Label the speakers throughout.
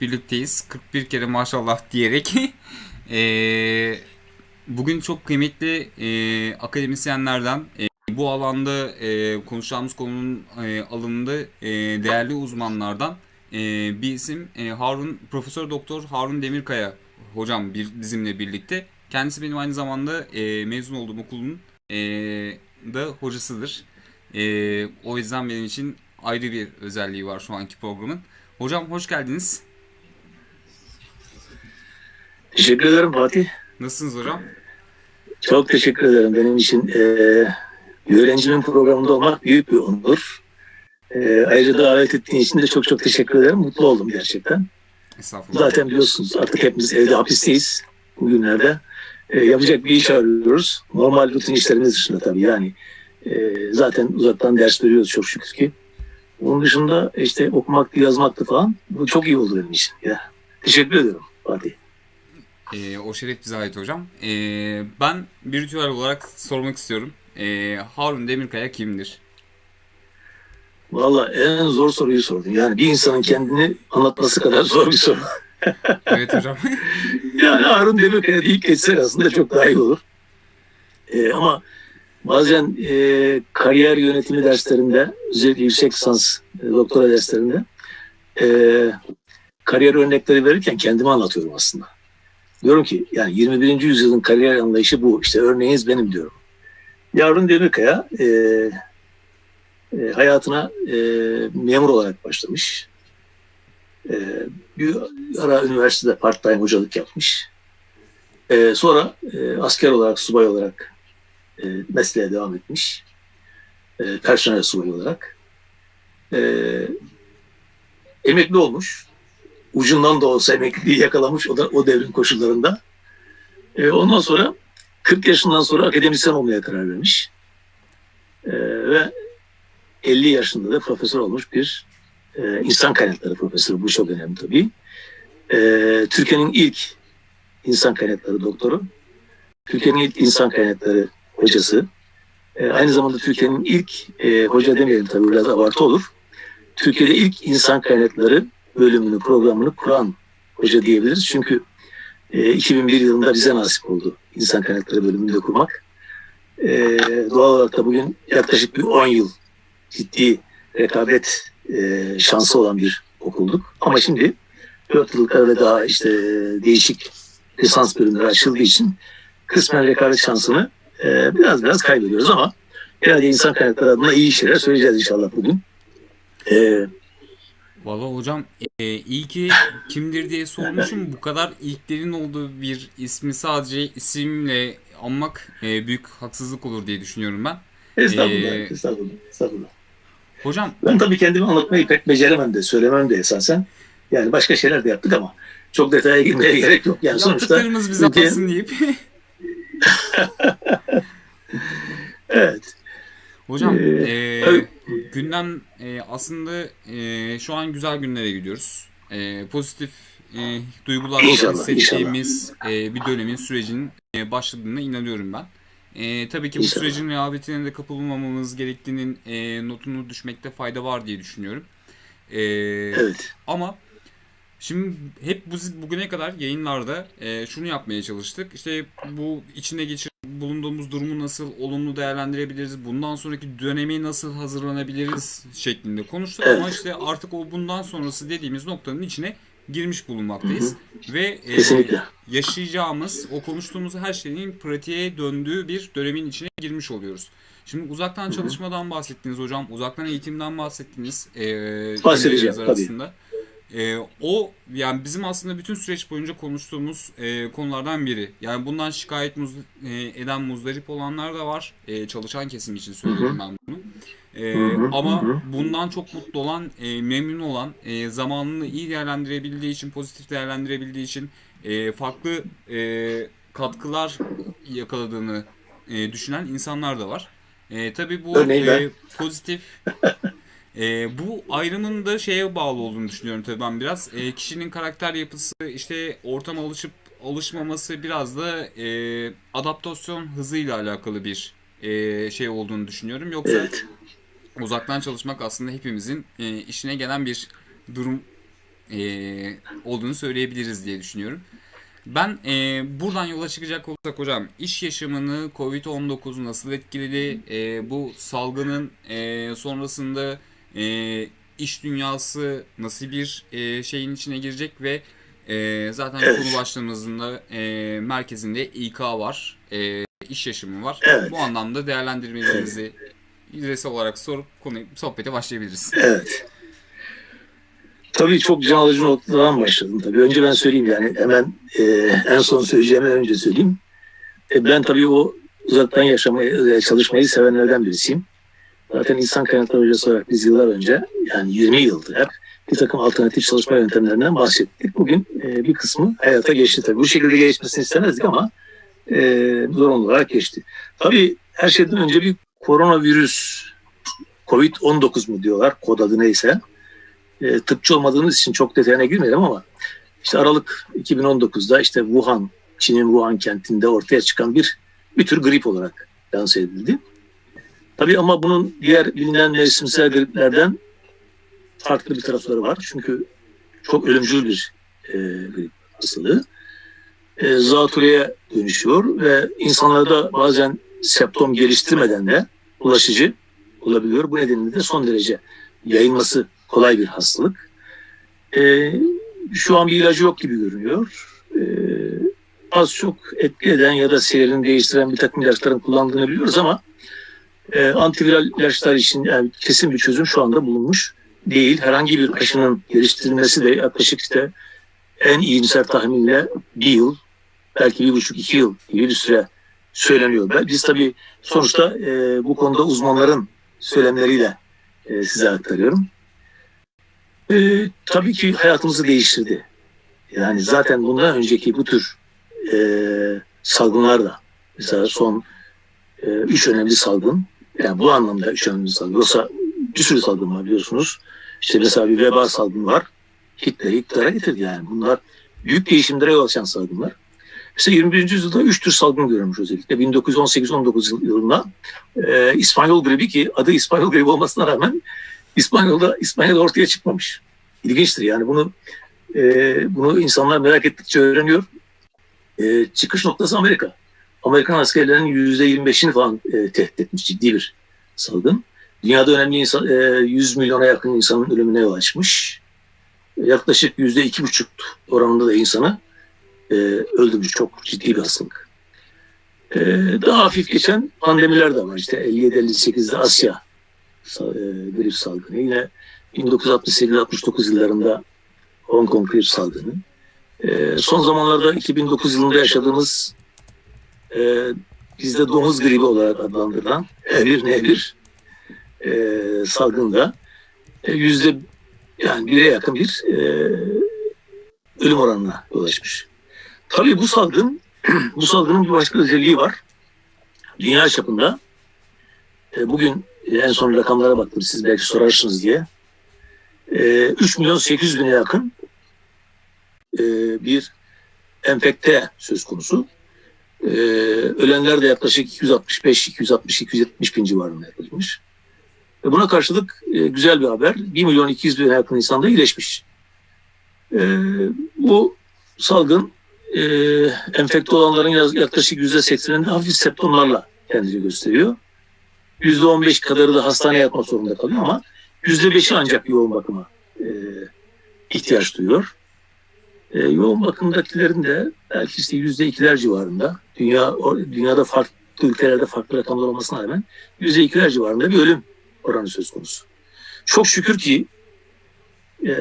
Speaker 1: birlikteyiz. 41 kere maşallah diyerek. Eee, bugün çok kıymetli eee, akademisyenlerden eee, bu alanda eee, konuşacağımız konunun eee, alanında eee, değerli uzmanlardan eee, bir isim eee, Harun Profesör Doktor Harun Demirkaya hocam bir bizimle birlikte. Kendisi benim aynı zamanda eee, mezun olduğum okulun eee, da hocasıdır. Eee, o yüzden benim için ayrı bir özelliği var şu anki programın. Hocam hoş geldiniz.
Speaker 2: Teşekkür ederim Fatih.
Speaker 1: Nasılsınız hocam?
Speaker 2: Çok teşekkür ederim. Benim için e, öğrencimin programında olmak büyük bir onur. E, ayrıca davet ettiğin için de çok çok teşekkür ederim. Mutlu oldum gerçekten.
Speaker 1: Estağfurullah.
Speaker 2: Zaten biliyorsunuz artık hepimiz evde hapisteyiz bugünlerde. E, yapacak bir iş arıyoruz. Normal rutin işlerimiz dışında tabii yani. E, zaten uzaktan ders veriyoruz çok şükür ki. Onun dışında işte okumaktı, yazmaktı falan. Bu çok iyi oldu benim için. Ya. Teşekkür ederim Fatih.
Speaker 1: Ee, o şeref bize ait hocam. Ee, ben bir ritüel olarak sormak istiyorum. Ee, Harun Demirkaya kimdir?
Speaker 2: Valla en zor soruyu sordun. Yani bir insanın kendini anlatması kadar zor bir soru.
Speaker 1: Evet hocam.
Speaker 2: Yani Harun Demirkaya deyip geçsek aslında çok daha iyi olur. Ee, ama bazen e, kariyer yönetimi derslerinde, özellikle yüksek lisans e, doktora derslerinde e, kariyer örnekleri verirken kendimi anlatıyorum aslında. Diyorum ki yani 21. yüzyılın kariyer anlayışı bu. İşte örneğiniz benim diyorum. Harun Demirkaya e, e, hayatına e, memur olarak başlamış. E, bir ara üniversitede part-time hocalık yapmış. E, sonra e, asker olarak, subay olarak e, mesleğe devam etmiş. E, personel subayı olarak. E, emekli olmuş. Ucundan da olsa emekliliği yakalamış o da o devrin koşullarında. E, ondan sonra 40 yaşından sonra akademisyen olmaya karar vermiş. E, ve 50 yaşında da profesör olmuş bir e, insan kaynakları profesörü. Bu çok önemli tabii. E, Türkiye'nin ilk insan kaynakları doktoru. Türkiye'nin ilk insan kaynakları hocası. E, aynı zamanda Türkiye'nin ilk, e, hoca demeyelim tabii biraz abartı olur. Türkiye'de ilk insan kaynakları bölümünü, programını kuran hoca diyebiliriz. Çünkü e, 2001 yılında bize nasip oldu insan kaynakları bölümünü de kurmak. E, doğal olarak da bugün yaklaşık bir 10 yıl ciddi rekabet e, şansı olan bir okulduk. Ama şimdi 4 yıllık ve daha işte değişik lisans bölümleri açıldığı için kısmen rekabet şansını e, biraz biraz kaybediyoruz ama herhalde insan kaynakları adına iyi şeyler söyleyeceğiz inşallah bugün. E,
Speaker 1: Vallahi hocam e, ilki kimdir diye sormuşum. Bu kadar ilklerin olduğu bir ismi sadece isimle anmak e, büyük haksızlık olur diye düşünüyorum ben.
Speaker 2: estağfurullah,
Speaker 1: Ee,
Speaker 2: estağfurullah, estağfurullah.
Speaker 1: Hocam
Speaker 2: Ben tabii kendimi anlatmayı pek beceremem de, söylemem de esasen. Yani başka şeyler de yaptık ama çok detaya girmeye gerek yok. Yani sonuçta
Speaker 1: yaptıklarımız bize
Speaker 2: ülke-
Speaker 1: pasın deyip.
Speaker 2: evet.
Speaker 1: Hocam
Speaker 2: Ee,
Speaker 1: e, gündem e, aslında e, şu an güzel günlere gidiyoruz. E, pozitif e, duygular hissettiğimiz e, bir dönemin sürecinin e, başladığına inanıyorum ben. E, tabii ki bu
Speaker 2: İnşallah.
Speaker 1: sürecin rehavetine de kapılmamamız gerektiğinin e, notunu düşmekte fayda var diye düşünüyorum. E,
Speaker 2: Evet.
Speaker 1: ama şimdi hep bu, bugüne kadar yayınlarda e, şunu yapmaya çalıştık. İşte bu içine geçir bulunduğumuz durumu nasıl olumlu değerlendirebiliriz, bundan sonraki dönemi nasıl hazırlanabiliriz şeklinde konuştuk.
Speaker 2: Evet.
Speaker 1: Ama işte artık o bundan sonrası dediğimiz noktanın içine girmiş bulunmaktayız. Ve e, yaşayacağımız, o konuştuğumuz her şeyin pratiğe döndüğü bir dönemin içine girmiş oluyoruz. Şimdi uzaktan çalışmadan bahsettiniz hocam, uzaktan eğitimden bahsettiniz. E,
Speaker 2: Bahsedeceğim,
Speaker 1: cümleleriniz
Speaker 2: tabii.
Speaker 1: arasında. E, o yani bizim aslında bütün süreç boyunca konuştuğumuz e, konulardan biri. Yani bundan şikayet muz, e, eden muzdarip olanlar da var. E, çalışan kesim için söylüyorum ben bunu. E, ama bundan çok mutlu olan, e, memnun olan, e, zamanını iyi değerlendirebildiği için, pozitif değerlendirebildiği için e, farklı e, katkılar yakaladığını e, düşünen insanlar da var. E, tabii bu
Speaker 2: Örneğin ben.
Speaker 1: e, pozitif e, bu ayrımın da şeye bağlı olduğunu düşünüyorum tabii ben biraz. E, kişinin karakter yapısı, işte ortama alışıp alışmaması biraz da e, adaptasyon hızıyla alakalı bir e, şey olduğunu düşünüyorum. Yoksa
Speaker 2: Evet.
Speaker 1: uzaktan çalışmak aslında hepimizin e, işine gelen bir durum e, olduğunu söyleyebiliriz diye düşünüyorum. Ben e, buradan yola çıkacak olursak hocam iş yaşamını Covid-19 nasıl etkiledi? E, bu salgının e, sonrasında e, iş dünyası nasıl bir e, şeyin içine girecek ve e, zaten
Speaker 2: Evet.
Speaker 1: konu başlığımızın da e, merkezinde İK var, e, iş yaşamı var.
Speaker 2: Evet.
Speaker 1: Bu anlamda değerlendirmelerinizi yüzeysel olarak sorup konuyu sohbete başlayabiliriz.
Speaker 2: Evet. Tabii çok can alıcı noktadan başladım tabii. Önce ben söyleyeyim yani hemen e, en son söyleyeceğimden önce söyleyeyim. E, ben tabii o uzaktan yaşamayı, e, çalışmayı sevenlerden birisiyim. Zaten insan kaynakları hocası olarak biz yıllar önce yani 20 yıldır hep bir takım alternatif çalışma yöntemlerinden bahsettik. Bugün e, bir kısmı hayata geçti tabii. Bu şekilde geçmesini istemezdik ama e, zorunlu olarak geçti. Tabii her şeyden önce bir koronavirüs Covid-19 mu diyorlar kod adı neyse. E, tıpçı olmadığımız için çok detayına girmeyelim ama işte Aralık 2019'da işte Wuhan, Çin'in Wuhan kentinde ortaya çıkan bir bir tür grip olarak lanse edildi. Tabii ama bunun diğer bilinen mevsimsel griplerden farklı bir tarafları var. Çünkü çok ölümcül bir e, grip hastalığı. E, zatürreye dönüşüyor ve insanlarda bazen septom geliştirmeden de bulaşıcı olabiliyor. Bu nedenle de son derece yayılması kolay bir hastalık. E, şu an bir ilacı yok gibi görünüyor. E, az çok etki eden ya da seyrini değiştiren bir takım ilaçların kullandığını biliyoruz ama e, antiviral ilaçlar için yani kesin bir çözüm şu anda bulunmuş değil. Herhangi bir aşının geliştirilmesi de yaklaşık işte en iyimser tahminle bir yıl, belki bir buçuk iki yıl gibi bir süre söyleniyor. Biz tabii sonuçta e, bu konuda uzmanların söylemleriyle e, size aktarıyorum. E, tabii ki hayatımızı değiştirdi. Yani zaten bundan önceki bu tür e, salgınlar da mesela son e, üç önemli salgın yani bu anlamda üç önemli salgın yoksa bir sürü salgın var biliyorsunuz. İşte mesela bir veba salgını var. Hitler'i iktidara getirdi yani. Bunlar büyük değişimlere yol açan salgınlar. Mesela 21. yüzyılda üç tür salgın görülmüş özellikle. 1918-19 yılında e, İspanyol gribi ki adı İspanyol gribi olmasına rağmen İspanyol'da İspanya'da ortaya çıkmamış. İlginçtir yani bunu e, bunu insanlar merak ettikçe öğreniyor. E, çıkış noktası Amerika. Amerikan askerlerinin %25'ini falan e, tehdit etmiş ciddi bir salgın. Dünyada önemli insan, e, 100 milyona yakın insanın ölümüne yol açmış. Yaklaşık %2,5 oranında da insanı e, öldürmüş. Çok ciddi bir hastalık. E, daha hafif geçen pandemiler de var. İşte 57-58'de Asya e, grip salgını. Yine 1968-69 yıllarında Hong Kong grip salgını. E, son zamanlarda 2009 yılında yaşadığımız e, bizde domuz gribi olarak adlandırılan H1N1 e, salgında e, yüzde yani bire yakın bir e, ölüm oranına yol açmış. Tabii bu salgın bu salgının bir başka özelliği var. Dünya çapında e, bugün en son rakamlara baktım siz belki sorarsınız diye. E, 3 milyon 800 bine yakın e, bir enfekte söz konusu. E, ölenler de yaklaşık 265, 260, 270 bin civarında yaklaşmış. Ve buna karşılık e, güzel bir haber. 1 milyon 200 bin yakın insan da iyileşmiş. E, bu salgın e, enfekte olanların yaklaşık %80'inde hafif septomlarla kendini gösteriyor. %15 kadarı da hastaneye yatma zorunda kalıyor ama %5'i ancak yoğun bakıma e, ihtiyaç duyuyor. E, yoğun bakımdakilerin de belki işte %2'ler civarında. Dünya dünyada farklı ülkelerde farklı rakamlar olmasına rağmen %2'ler civarında bir ölüm oranı söz konusu. Çok şükür ki e,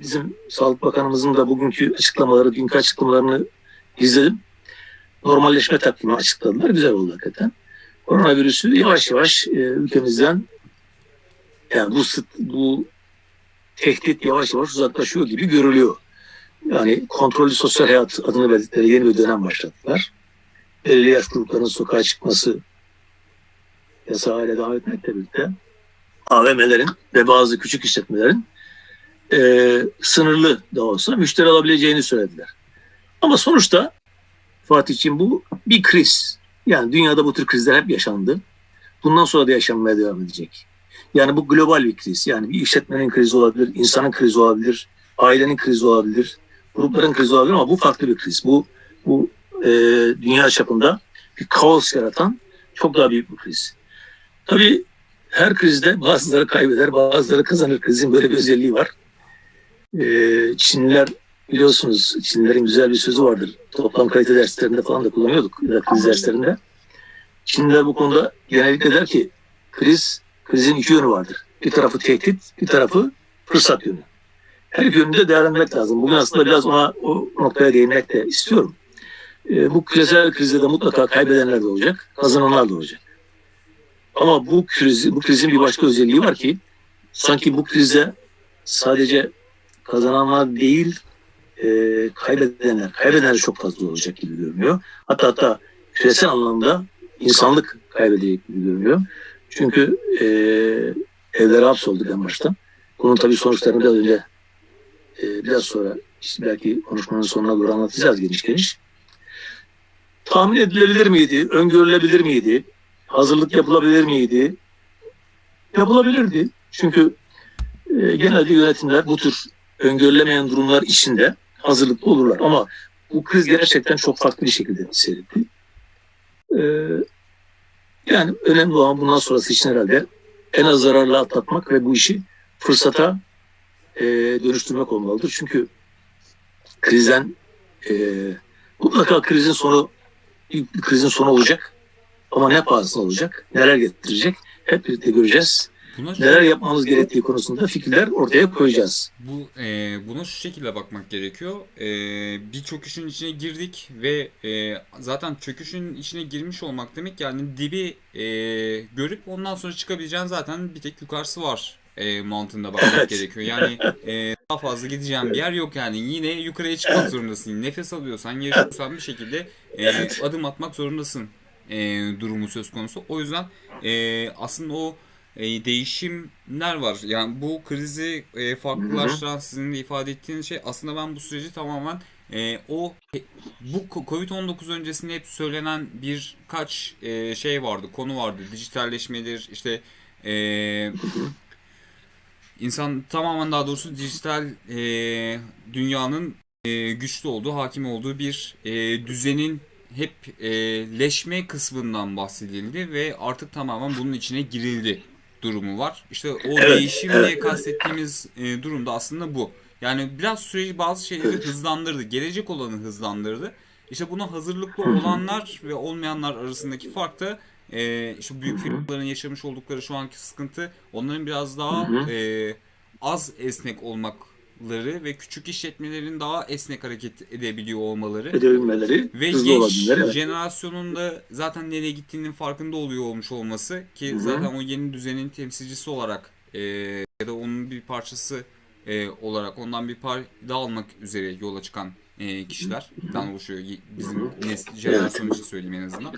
Speaker 2: bizim Sağlık Bakanımızın da bugünkü açıklamaları, dünkü açıklamalarını izledim. Normalleşme takvimi açıkladılar. Güzel oldu hakikaten. Koronavirüsü yavaş yavaş e, ülkemizden yani bu bu tehdit yavaş yavaş uzaklaşıyor gibi görülüyor. Yani kontrollü sosyal hayat adını verdikleri yeni bir dönem başlattılar. Belirli yaş gruplarının sokağa çıkması yasağı hale devam etmekle birlikte AVM'lerin ve bazı küçük işletmelerin e, sınırlı da olsa müşteri alabileceğini söylediler. Ama sonuçta Fatih'ciğim bu bir kriz. Yani dünyada bu tür krizler hep yaşandı. Bundan sonra da yaşanmaya devam edecek. Yani bu global bir kriz. Yani bir işletmenin krizi olabilir, insanın krizi olabilir, ailenin krizi olabilir, grupların krizi olabilir ama bu farklı bir kriz. Bu bu e, dünya çapında bir kaos yaratan çok daha büyük bir kriz. Tabii her krizde bazıları kaybeder, bazıları kazanır. Krizin böyle bir özelliği var. E, Çinliler biliyorsunuz, Çinlilerin güzel bir sözü vardır. Toplam kalite derslerinde falan da kullanıyorduk, ya da kriz derslerinde. Çinliler bu konuda genellikle der ki kriz, krizin iki yönü vardır. Bir tarafı tehdit, bir tarafı fırsat yönü. Her iki yönünü de değerlendirmek lazım. Bugün aslında biraz ona o noktaya değinmek de istiyorum. E, bu küresel krizde de mutlaka kaybedenler de olacak, kazananlar da olacak. Ama bu krizi, bu krizin bir başka özelliği var ki sanki bu krizde sadece kazananlar değil, e, kaybedenler, kaybedenler çok fazla olacak gibi görünüyor. Hatta hatta küresel anlamda insanlık kaybedecek gibi görünüyor. Çünkü e, evlere hapsolduk en başta. Bunun tabii sonuçlarını biraz önce e, biraz sonra işte belki konuşmanın sonuna doğru anlatacağız geniş geniş. Tahmin edilebilir miydi? Öngörülebilir miydi? Hazırlık yapılabilir miydi? Yapılabilirdi. Çünkü e, genelde yönetimler bu tür öngörülemeyen durumlar içinde hazırlıklı olurlar. Ama bu kriz gerçekten çok farklı bir şekilde seyretti. E, yani önemli olan bundan sonrası için herhalde en az zararla atlatmak ve bu işi fırsata e, dönüştürmek olmalıdır. Çünkü krizden e, mutlaka krizin sonu krizin sonu olacak. Ama ne pahasına olacak? Neler getirecek? Hep birlikte göreceğiz.
Speaker 1: Buna
Speaker 2: Neler yapmamız gerektiği konusunda fikirler ortaya koyacağız.
Speaker 1: Bu e, buna şu şekilde bakmak gerekiyor. E, bir çöküşün içine girdik ve e, zaten çöküşün içine girmiş olmak demek yani dibi e, görüp ondan sonra çıkabileceğin zaten bir tek yukarısı var e, mantığında bakmak
Speaker 2: Evet.
Speaker 1: gerekiyor. Yani e, daha fazla gideceğin bir yer yok yani. Yine yukarıya çıkmak zorundasın. Nefes alıyorsan, yaşıyorsan bir şekilde e,
Speaker 2: Evet.
Speaker 1: adım atmak zorundasın e, durumu söz konusu. O yüzden e, aslında o e, değişimler var. Yani bu krizi e, farklılaştıran sizin de ifade ettiğiniz şey aslında ben bu süreci tamamen e, o bu Covid-19 öncesinde hep söylenen birkaç e, şey vardı, konu vardı. Dijitalleşmedir, işte e, insan tamamen daha doğrusu dijital e, dünyanın e, güçlü olduğu, hakim olduğu bir e, düzenin hep e, leşme kısmından bahsedildi ve artık tamamen bunun içine girildi durumu var. İşte o
Speaker 2: Evet,
Speaker 1: değişim diye kastettiğimiz e, durum da aslında bu. Yani biraz süreci bazı şeyleri hızlandırdı. Gelecek olanı hızlandırdı. İşte buna hazırlıklı olanlar ve olmayanlar arasındaki fark da e, işte büyük firmaların yaşamış oldukları şu anki sıkıntı onların biraz daha
Speaker 2: Hı hı.
Speaker 1: e, az esnek olmakları ve küçük işletmelerin daha esnek hareket edebiliyor olmaları
Speaker 2: Edebilmeleri,
Speaker 1: ve genç.
Speaker 2: Evet.
Speaker 1: jenerasyonun da zaten nereye gittiğinin farkında oluyor olmuş olması ki
Speaker 2: Hı hı.
Speaker 1: zaten o yeni düzenin temsilcisi olarak e, ya da onun bir parçası e, olarak ondan bir payda almak üzere yola çıkan e, kişilerden oluşuyor. Bizim nesli, jenerasyon için söyleyeyim en azından.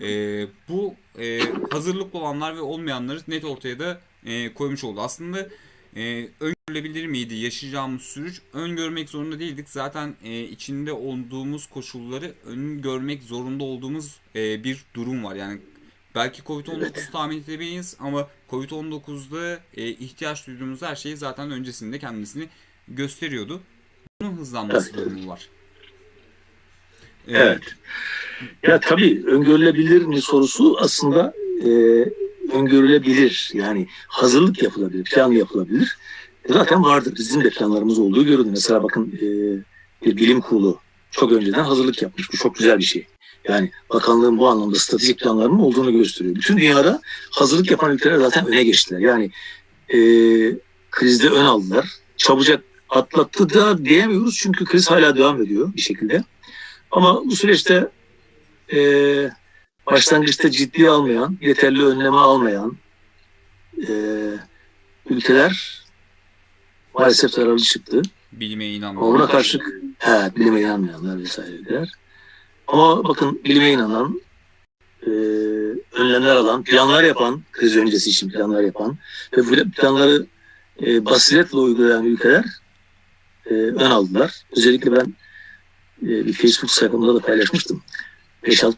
Speaker 1: E, bu e, hazırlıklı olanlar ve olmayanları net ortaya da e, koymuş oldu. Aslında e, öngörülebilir miydi yaşayacağımız süreç? Öngörmek zorunda değildik. Zaten e, içinde olduğumuz koşulları öngörmek zorunda olduğumuz e, bir durum var. Yani belki Covid-19 tahmin edemeyiz ama Covid-19'da e, ihtiyaç duyduğumuz her şey zaten öncesinde kendisini gösteriyordu. Bunun hızlanması
Speaker 2: Evet.
Speaker 1: durumu var. E,
Speaker 2: Evet. Ya tabii öngörülebilir mi sorusu aslında e, öngörülebilir. Yani hazırlık yapılabilir, plan yapılabilir. Zaten vardır. Bizim de planlarımız olduğu görünür. Mesela bakın e, bir bilim kurulu çok önceden hazırlık yapmış. Bu çok güzel bir şey. Yani bakanlığın bu anlamda stratejik planlarının olduğunu gösteriyor. Bütün dünyada hazırlık yapan ülkeler zaten öne geçtiler. Yani e, krizde ön aldılar. Çabucak atlattı da diyemiyoruz çünkü kriz hala devam ediyor bir şekilde. Ama bu süreçte e, başlangıçta ciddiye almayan, yeterli önleme almayan e, ülkeler maalesef zararlı çıktı.
Speaker 1: bilime inanmıyor.
Speaker 2: buna karşılık evet, bilime inanmayanlar vesaire ülkeler. Ama bakın bilime inanan, e, önlemler alan, planlar yapan, kriz öncesi için planlar yapan ve bu planları e, basiretle uygulayan ülkeler e, ön aldılar. Özellikle ben bir Facebook sayfamda da paylaşmıştım. 5-6